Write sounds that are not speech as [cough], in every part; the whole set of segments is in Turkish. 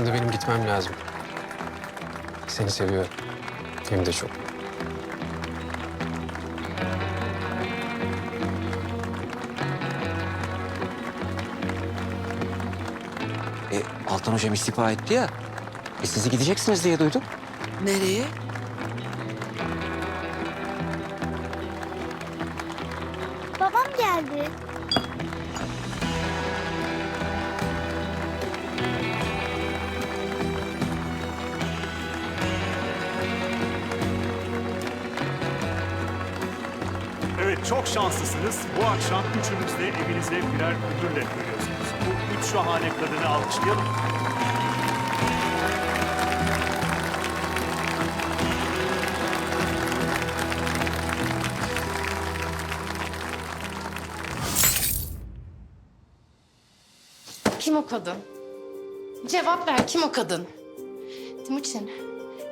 Şimdi benim gitmem lazım. Seni seviyorum. Hem de çok. E, Altan Hocam istifa etti ya. E, sizi gideceksiniz diye duydum. Nereye? Babam geldi. Çok şanslısınız. Bu akşam üçünüz de evinizde birer ödülle görüyorsunuz. Bu üç şahane kadını alkışlayalım. Kim o kadın? Cevap ver kim o kadın? Timuçin,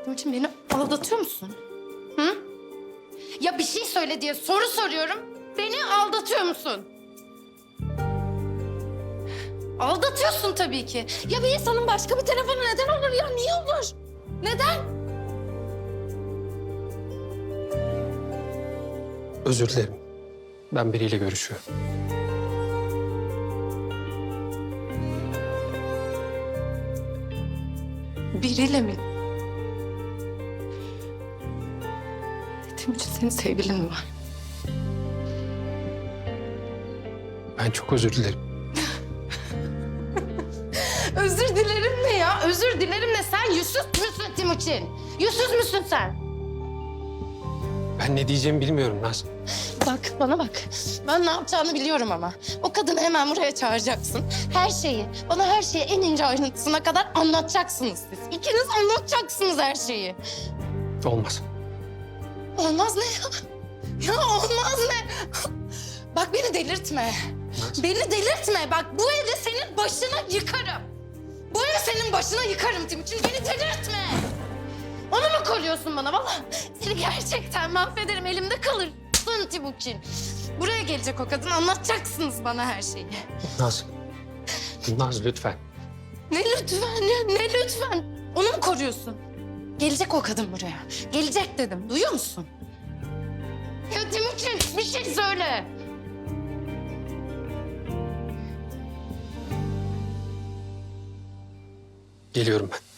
Timuçin beni aldatıyor musun? Ya bir şey söyle diye soru soruyorum. Beni aldatıyor musun? Aldatıyorsun tabii ki. Ya bir insanın başka bir telefonu neden olur ya? Niye olur? Neden? Özür dilerim. Ben biriyle görüşüyorum. Biriyle mi? Timuçin senin sevgilin mi var? Ben çok özür dilerim. [laughs] Özür dilerim ne ya? Özür dilerim ne? Sen yüzsüz müsün Timuçin? Yüzsüz müsün sen? Ben ne diyeceğimi bilmiyorum Naz. Bak bana bak. Ben ne yapacağını biliyorum ama. O kadını hemen buraya çağıracaksın. Her şeyi, bana her şeyi en ince ayrıntısına kadar anlatacaksınız siz. İkiniz anlatacaksınız her şeyi. Olmaz. Olmaz ne ya? Ya olmaz ne? Bak beni delirtme. Beni delirtme. Bak bu evde senin başına yıkarım. Bu evi senin başına yıkarım Timuçin. Beni delirtme. Onu mu koruyorsun bana? Vallahi seni gerçekten mahvederim. Elimde kalırsın Timuçin. Buraya gelecek o kadın. Anlatacaksınız bana her şeyi. Naz. Naz lütfen. Ne lütfen ya? Ne lütfen? Onu mu koruyorsun? Gelecek o kadın buraya. Gelecek dedim. Duyuyor musun? Ya Timuçin bir şey söyle. Geliyorum ben.